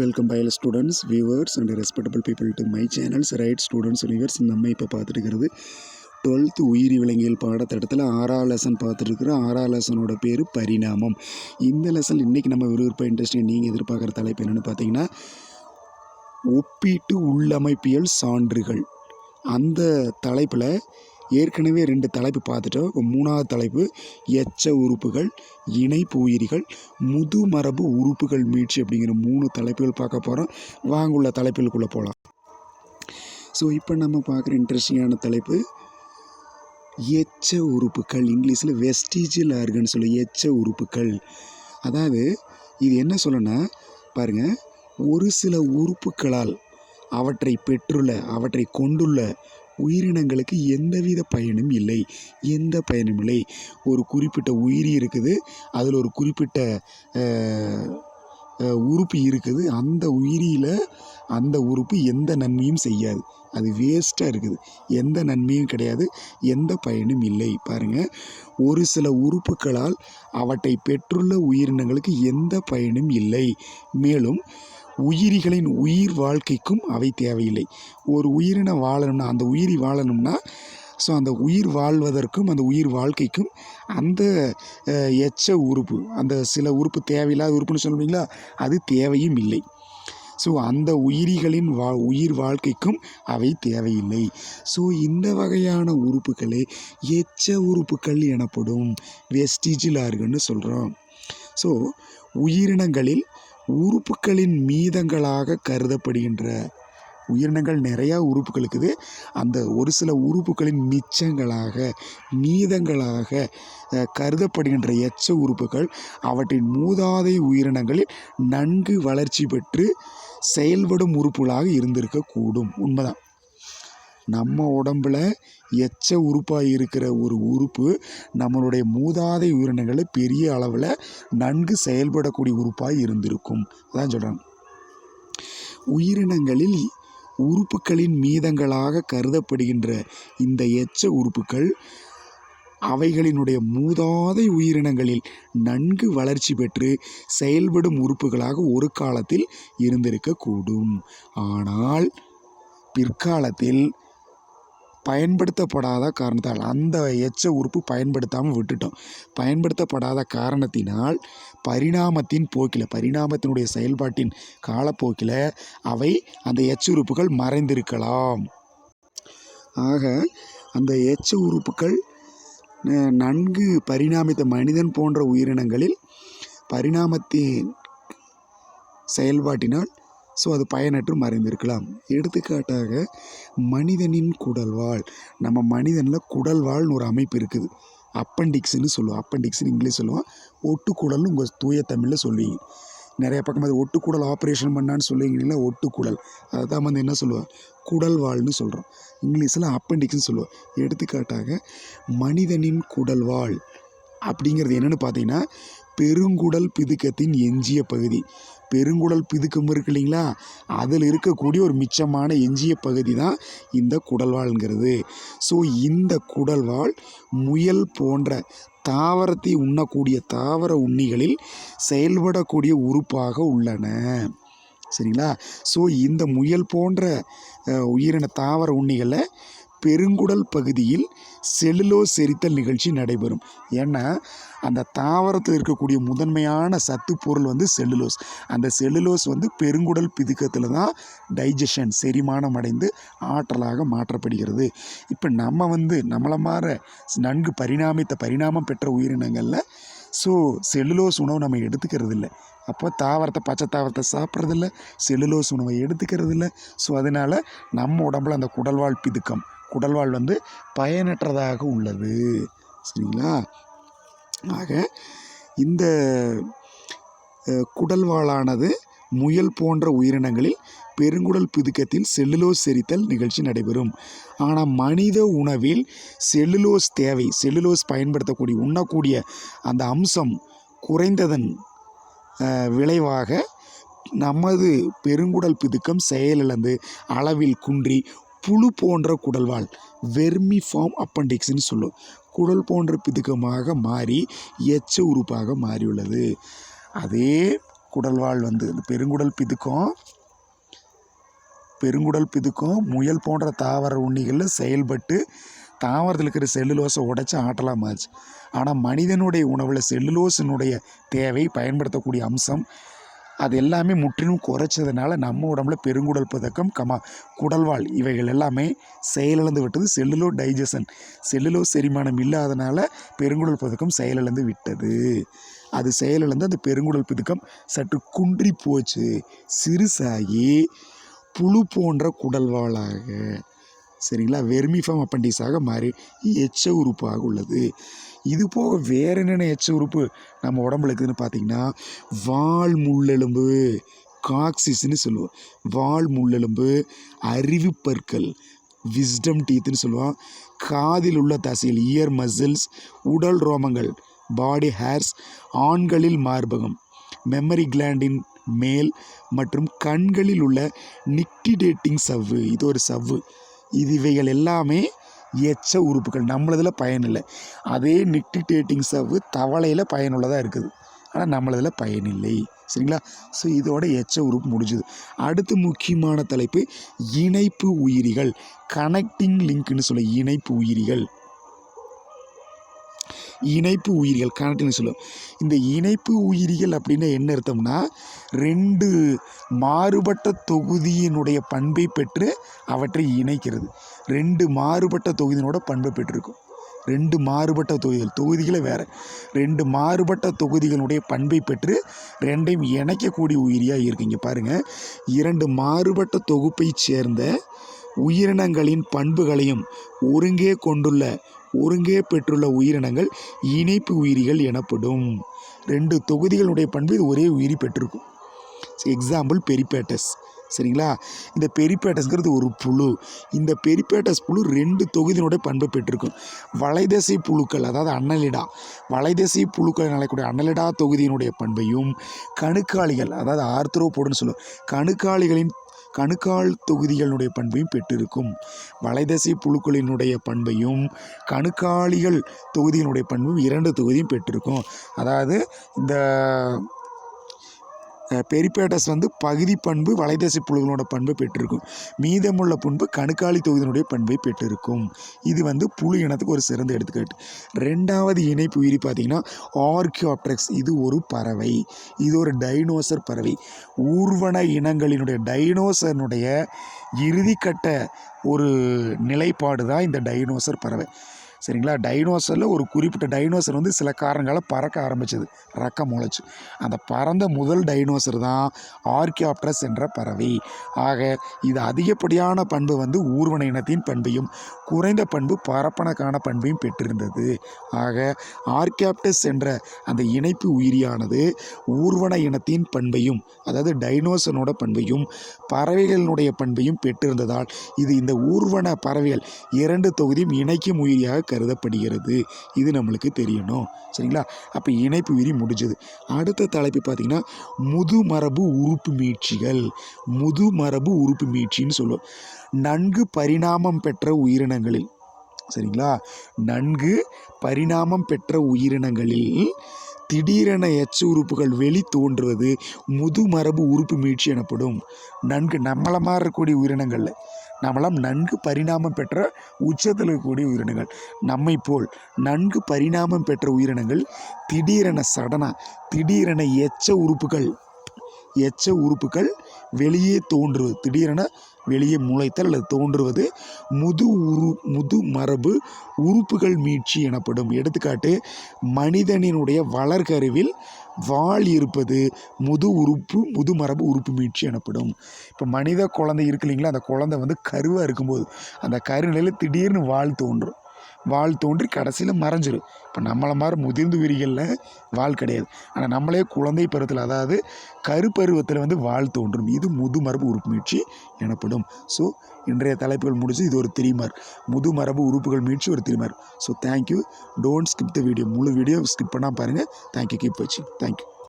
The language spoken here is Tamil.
வெல்கம் பயல் students viewers and respectable people to my channels right students viewers நம்ம இப்போ பார்த்துருக்கிறது. டுவெல்த்து உயிரி விலங்கியல் பாடத்திட்டத்தில் ஆறாம் லெசன் பார்த்துருக்குறோம் ஆறாம் லெசனோட பேர் பரிணாமம். இந்த லெசன் இன்றைக்கி நம்ம விறுவிறுப்பாக இன்ட்ரெஸ்டிங் நீங்கள் எதிர்பார்க்குற தலைப்பு என்னென்னு பார்த்தீங்கன்னா ஒப்பீட்டு உள்ளமைப்பியல் சான்றுகள். அந்த தலைப்பில் ஏற்கனவே ரெண்டு தலைப்பு பார்த்துட்டோம். இப்போ மூணாவது தலைப்பு எச்ச உறுப்புகள் இணைப்பு உயிரிகள் முதுமரபு உறுப்புகள் மீட்சி அப்படிங்கிற மூணு தலைப்புகள் பார்க்க போகிறோம் வாங்குள்ள தலைப்புகளுக்குள்ளே போகலாம் ஸோ இப்போ நம்ம பார்க்குற இன்ட்ரெஸ்டிங்கான தலைப்பு எச்ச உறுப்புகள். இங்கிலீஷில் வெஸ்டிஜியல் ஆர்கன் சொல்லி எச்ச உறுப்புகள். அதாவது இது என்ன சொல்லணும்னா பாருங்கள் ஒரு சில உறுப்புகளால் அவற்றை பெற்றுள்ள அவற்றை கொண்டுள்ள உயிரினங்களுக்கு எந்தவித பயனும் இல்லை. எந்த பயனும் இல்லை. ஒரு குறிப்பிட்ட உயிரி இருக்குது. அதில் ஒரு குறிப்பிட்ட உறுப்பு இருக்குது. அந்த உயிரியில் அந்த உறுப்பு எந்த நன்மையும் செய்யாது. அது வேஸ்ட்டாக இருக்குது. எந்த நன்மையும் கிடையாது. எந்த பயனும் இல்லை. பாருங்கள் ஒரு சில உறுப்புகளால் அவற்றை பெற்றுள்ள உயிரினங்களுக்கு எந்த பயனும் இல்லை. மேலும் உயிரிகளின் உயிர் வாழ்க்கைக்கும் அவை தேவையில்லை. ஒரு உயிரினம் வாழணும்னா அந்த உயிரி வாழணும்னா ஸோ அந்த உயிர் வாழ்வதற்கும் அந்த உயிர் வாழ்க்கைக்கும் அந்த எச்ச உறுப்பு அந்த சில உறுப்பு தேவையில்லாத உறுப்புன்னு சொல்லுவீங்களா அது தேவையும் இல்லை. ஸோ அந்த உயிரிகளின் வா உயிர் வாழ்க்கைக்கும் அவை தேவையில்லை. ஸோ இந்த வகையான உறுப்புகளே எச்ச உறுப்புகள் எனப்படும். வெஸ்டிஜில் ஆர்கன்னு சொல்கிறோம் ஸோ உயிரினங்களில் உறுப்புகளின் மீதங்களாக கருதப்படுகின்ற உயிரினங்கள் நிறையா உறுப்புகள் இருக்குது. அந்த ஒரு சில உறுப்புகளின் மிச்சங்களாக மீதங்களாக கருதப்படுகின்ற எச்ச உறுப்புகள் அவற்றின் மூதாதை உயிரினங்களில் நன்கு வளர்ச்சி பெற்று செயல்படும் உறுப்புகளாக இருந்திருக்கக்கூடும். உண்மைதான். நம்ம உடம்புல எச்ச உறுப்பாக இருக்கிற ஒரு உறுப்பு நம்மளுடைய மூதாதை உயிரினங்களில் பெரிய அளவில் நன்கு செயல்படக்கூடிய உறுப்பாக இருந்திருக்கும். அதான் சொல்கிறாங்க உயிரினங்களில் உறுப்புகளின் மீதங்களாக கருதப்படுகின்ற இந்த எச்ச உறுப்புகள் அவைகளினுடைய மூதாதை உயிரினங்களில் நன்கு வளர்ச்சி பெற்று செயல்படும் உறுப்புகளாக ஒரு காலத்தில் இருந்திருக்கக்கூடும். ஆனால் பிற்காலத்தில் பயன்படுத்தப்படாத காரணத்தால் அந்த எச்ச உறுப்பு பயன்படுத்தாமல் விட்டுட்டோம். பயன்படுத்தப்படாத காரணத்தினால் பரிணாமத்தின் போக்கில் பரிணாமத்தினுடைய செயல்பாட்டின் காலப்போக்கில் அவை அந்த எச்ச உறுப்புகள் மறைந்திருக்கலாம். ஆக அந்த எச்ச உறுப்புகள் நன்கு பரிணாமித்த மனிதன் போன்ற உயிரினங்களில் பரிணாமத்தின் செயல்பாட்டினால் ஸோ அது பயனற்று மறைந்திருக்கலாம் எடுத்துக்காட்டாக மனிதனின் குடல்வால் நம்ம மனிதனில் குடல்வால்னு ஒரு அமைப்பு இருக்குது. அப்பண்டிக்ஸ்னு சொல்லுவோம். அப்பண்டிக்ஸ்னு இங்கிலீஷ் சொல்லுவோம். ஒட்டுக்குடல்னு உங்கள் தூய தமிழில் சொல்லுவீங்க. நிறைய பக்கம் அது ஒட்டுக்குடல் ஆப்ரேஷன் பண்ணான்னு சொல்லுவீங்களா ஒட்டுக்குடல். அதை தான் வந்து என்ன சொல்லுவோம்? குடல்வாள்னு சொல்கிறோம் இங்கிலீஷில் அப்பண்டிக்ஸ்னு சொல்லுவோம். எடுத்துக்காட்டாக மனிதனின் குடல்வாள் அப்படிங்கிறது என்னென்னு பார்த்தீங்கன்னா பெருங்குடல் பிதுக்கத்தின் எஞ்சிய பகுதி. பெருங்குடல் பிதுக்கம் இருக்கு இல்லைங்களா? அதில் இருக்கக்கூடிய ஒரு மிச்சமான எஞ்சிய பகுதி தான் இந்த குடல்வால்ங்கிறது ஸோ இந்த குடல்வால் முயல் போன்ற தாவரத்தை உண்ணக்கூடிய தாவர உண்ணிகளில் செயல்படக்கூடிய உறுப்பாக உள்ளன. சரிங்களா? ஸோ இந்த முயல் போன்ற உயிரின தாவர உண்ணிகளை பெருங்குடல் பகுதியில் செல்லுலோஸ் செரித்தல் நிகழ்ச்சி நடைபெறும். ஏன்னா அந்த தாவரத்தில் இருக்கக்கூடிய முதன்மையான சத்து பொருள் வந்து செல்லுலோஸ். அந்த செல்லுலோஸ் வந்து பெருங்குடல் பிதுக்கத்தில் தான் டைஜஷன் செரிமானம் அடைந்து ஆற்றலாக மாற்றப்படுகிறது. இப்போ நம்ம வந்து நம்மளை மாற நன்கு பரிணாமித்த பரிணாமம் பெற்ற உயிரினங்களில் ஸோ செல்லுலோஸ் உணவு நம்ம எடுத்துக்கிறது இல்லை அப்போ தாவரத்தை பச்சை தாவரத்தை சாப்பிட்றதில்ல செல்லுலோஸ் உணவை எடுத்துக்கிறது இல்லை ஸோ அதனால் நம்ம உடம்புல அந்த குடல்வாழ் பிதுக்கம் குடல்வால் வந்து பயனற்றதாக உள்ளது. சரிங்களா? ஆக இந்த குடல்வாளானது முயல் போன்ற உயிரினங்களில் பெருங்குடல் பிதுக்கத்தில் செல்லுலோஸ் செரித்தல் நிகழ்ச்சி நடைபெறும். ஆனால் மனித உணவில் செல்லுலோஸ் தேவை. செல்லுலோஸ் பயன்படுத்தக்கூடிய உண்ணக்கூடிய அந்த அம்சம் குறைந்ததன் விளைவாக நமது பெருங்குடல் பிதுக்கம் செயலிழந்து அளவில் குன்றி புழு போன்ற குடல்வால் வெர்மி ஃபார்ம் அப்பண்டிக்ஸ்னு சொல்லும். குடல் போன்ற பிதுக்கமாக மாறி எச்ச உறுப்பாக மாறியுள்ளது. அதே குடல்வால் வந்து இந்த பெருங்குடல் பிதுக்கம் பெருங்குடல் பிதுக்கம் முயல் போன்ற தாவர உண்ணிகளில் செயல்பட்டு தாவரத்தில் இருக்கிற செல்லுலோஸை உடைச்சி ஆட்டலாமாச்சு ஆனால் மனிதனுடைய உணவில் செல்லுலோஸினுடைய தேவை பயன்படுத்தக்கூடிய அம்சம் அது எல்லாமே முற்றிலும் குறைச்சதுனால நம்ம உடம்புல பெருங்குடல் பதக்கம். கமா குடல்வால் இவைகள் எல்லாமே செயலிழந்து விட்டது. செல்லுலோ டைஜஷன் செல்லுலோ செரிமானம் இல்லாதனால பெருங்குடல் பதக்கம் செயலிழந்து விட்டது. அது செயலிழந்து அந்த பெருங்குடல் பதுக்கம் சற்று குன்றி போச்சு. சிறுசாகி புழு போன்ற குடல்வாளாக சரிங்களா? வெர்மிஃபம் அப்பண்டிஸாக மாறி எச்ச உறுப்பாக உள்ளது. இது போக வேறு என்னென்ன எச்ச உறுப்பு நம்ம உடம்புல இருக்குதுன்னு பார்த்தீங்கன்னா வால் முள்ளெலும்பு காக்சிஸ்ன்னு சொல்லுவோம். வால் முள்ளெலும்பு அறிவு பற்கள் விஸ்டம் டீத்துன்னு சொல்லுவோம். காதில் உள்ள தசையில் இயர் மசில்ஸ் உடல் ரோமங்கள் பாடி ஹேர்ஸ் ஆண்களில் மார்பகம் மெமரி கிளாண்டின் மேல் மற்றும் கண்களில் உள்ள நிக்டிடேட்டிங் சவ்வு. இது ஒரு சவ்வு. இது இவைகள் எல்லாமே எச்ச உறுப்புகள். நம்மளதில் பயனில்லை. அதே நிக்டிடேட்டிங் சவ்வு தவளையில் பயனுள்ளதாக இருக்குது. ஆனால் நம்மளதில் பயனில்லை. சரிங்களா? ஸோ இதோட எச்ச உறுப்பு முடிஞ்சுது. அடுத்து முக்கியமான தலைப்பு இணைப்பு உயிரிகள். கனெக்டிங் லிங்க்னு சொல்ல இணைப்பு உயிரிகள். இணைப்பு உயிரிகள் கனெக்டிங் சொல்லுவோம். இந்த இணைப்பு உயிரிகள் அப்படின்னா என்ன அர்த்தம்னா ரெண்டு மாறுபட்ட தொகுதியினுடைய பண்பை பெற்று அவற்றை இணைக்கிறது. ரெண்டு மாறுபட்ட தொகுதியினோட பண்பை பெற்றிருக்கும். ரெண்டு மாறுபட்ட தொகுதிகள் தொகுதிகளே வேறு. ரெண்டு மாறுபட்ட தொகுதிகளுடைய பண்பை பெற்று ரெண்டையும் இணைக்கக்கூடிய உயிரியாக இருக்குங்க. பாருங்கள் இரண்டு மாறுபட்ட தொகுப்பைச் சேர்ந்த உயிரினங்களின் பண்புகளையும் ஒருங்கே கொண்டுள்ள ஒருங்கே பெற்றுள்ள உயிரினங்கள் இணைப்பு உயிரிகள் எனப்படும். ரெண்டு தொகுதிகளுடைய பண்பு இது ஒரே உயிரி பெற்றிருக்கும். எக்ஸாம்பிள் பெரிப்பேட்டஸ் சரிங்களா? இந்த பெரிப்பேட்டஸ்ங்கிறது ஒரு புழு. இந்த பெரிப்பேட்டஸ் புழு ரெண்டு தொகுதியினுடைய பண்பை பெற்றிருக்கும். வலைதசை புழுக்கள் அதாவது அன்னலிடா வலைதசை புழுக்கள் நிலைக்கூடிய அன்னலிடா தொகுதியினுடைய பண்பையும் கணுக்காளிகள் அதாவது ஆர்த்ரோபோடுன்னு சொல்லுவோம் கணுக்காளிகளின் கணுக்கால் தொகுதிகளினுடைய பண்பையும் பெற்றிருக்கும். வலைதசை புழுக்களினுடைய பண்பையும் கணுக்காலிகள் தொகுதியினுடைய பண்பும் இரண்டு தொகுதியும் பெற்றிருக்கும். அதாவது இந்த பெரிப்பேட்டஸ் வந்து பகுதி பண்பு வலைதசை புழுகளோட பண்பை பெற்றிருக்கும். மீதமுள்ள பண்பு கணுக்காளி தொகுதியினுடைய பண்பை பெற்றிருக்கும். இது வந்து புழு இனத்துக்கு ஒரு சிறந்த எடுத்துக்காட்டு. ரெண்டாவது இணைப்பு உயிரி பார்த்திங்கன்னா ஆர்கியோப்டெக்ஸ். இது ஒரு பறவை. இது ஒரு டைனோசர் பறவை. ஊர்வன இனங்களினுடைய டைனோசர்னுடைய இறுதிக்கட்ட ஒரு நிலைப்பாடு தான் இந்த டைனோசர் பறவை. சரிங்களா? டைனோசரில் ஒரு குறிப்பிட்ட டைனோசர் வந்து சில காரணங்களால் பறக்க ஆரம்பிச்சது. ரக்கம் முளைச்சு. அந்த பறந்த முதல் டைனோசர் தான் ஆர்கியாப்டரஸ் என்ற பறவை. ஆக இது அதிகப்படியான பண்பு வந்து ஊர்வன இனத்தின் பண்பையும் குறைந்த பண்பு பரப்பனக்கான பண்பையும் பெற்றிருந்தது. ஆக ஆர்கியாப்டஸ் என்ற அந்த இணைப்பு உயிரியானது ஊர்வன இனத்தின் பண்பையும் அதாவது டைனோசனோட பண்பையும் பறவைகளினுடைய பண்பையும் பெற்றிருந்ததால் இது இந்த ஊர்வன பறவைகள் இரண்டு தொகுதியும் இணைக்கும் உயிரியாக கருதப்படுகிறது. இது நம்மளுக்கு தெரியணும். சரிங்களா? அப்போ இணைப்பு விரி முடிஞ்சது. அடுத்த தலைப்பு பார்த்திங்கன்னா முதுமரபு உறுப்பு மீட்சிகள். முதுமரபு உறுப்பு மீட்சின்னு சொல்லுவோம். நன்கு பரிணாமம் பெற்ற உயிரினங்களில் சரிங்களா? நன்கு பரிணாமம் பெற்ற உயிரினங்களில் திடீரென எச்ச உறுப்புகள் வெளி தோன்றுவது முதுமரபு உறுப்பு மீட்சி எனப்படும். நன்கு நம்மளை மாதிரி இருக்கக்கூடிய உயிரினங்களில். நம்மளாம் நன்கு பரிணாமம் பெற்ற உச்சத்தில் இருக்கக்கூடிய உயிரினங்கள். நம்மை போல் நன்கு பரிணாமம் பெற்ற உயிரினங்கள் திடீரென சடனாக திடீரென எச்ச உறுப்புகள் எச்ச உறுப்புகள் வெளியே தோன்றுவது திடீரென வெளியே முளைத்தல் அல்லது தோன்றுவது முது உரு முது மரபு உறுப்புகள் மீட்சி எனப்படும். எடுத்துக்காட்டு மனிதனினுடைய வளர்கருவில் வால் இருப்பது முது உறுப்பு முது மரபு உறுப்பு மீட்சி எனப்படும். இப்போ மனித குழந்தை இருக்கு இல்லைங்களா? அந்த குழந்தை வந்து கருவாக இருக்கும்போது அந்த கருநிலையில் திடீர்னு வால் தோன்றும். வால் தோன்றி கடைசியில் மறைஞ்சிரும். இப்போ நம்மளை மாதிரி முதிர்ந்த உயிரிகளில் வால் கிடையாது. ஆனால் நம்மளே குழந்தை பருவத்தில் அதாவது கருப்பருவத்தில் வந்து வால் தோன்றும். இது முதுமரபு உறுப்பு மீட்சி எனப்படும். ஸோ இன்றைய தலைப்புகள் முடிச்சு இது ஒரு திரிமார். முது மரபு உறுப்புகள் மீட்சி ஒரு திரிமார். So thank you don't skip the video முழு வீடியோ ஸ்கிப் பண்ணால் பாருங்கள் தேங்க்யூ கீப் வச்சு தேங்க்யூ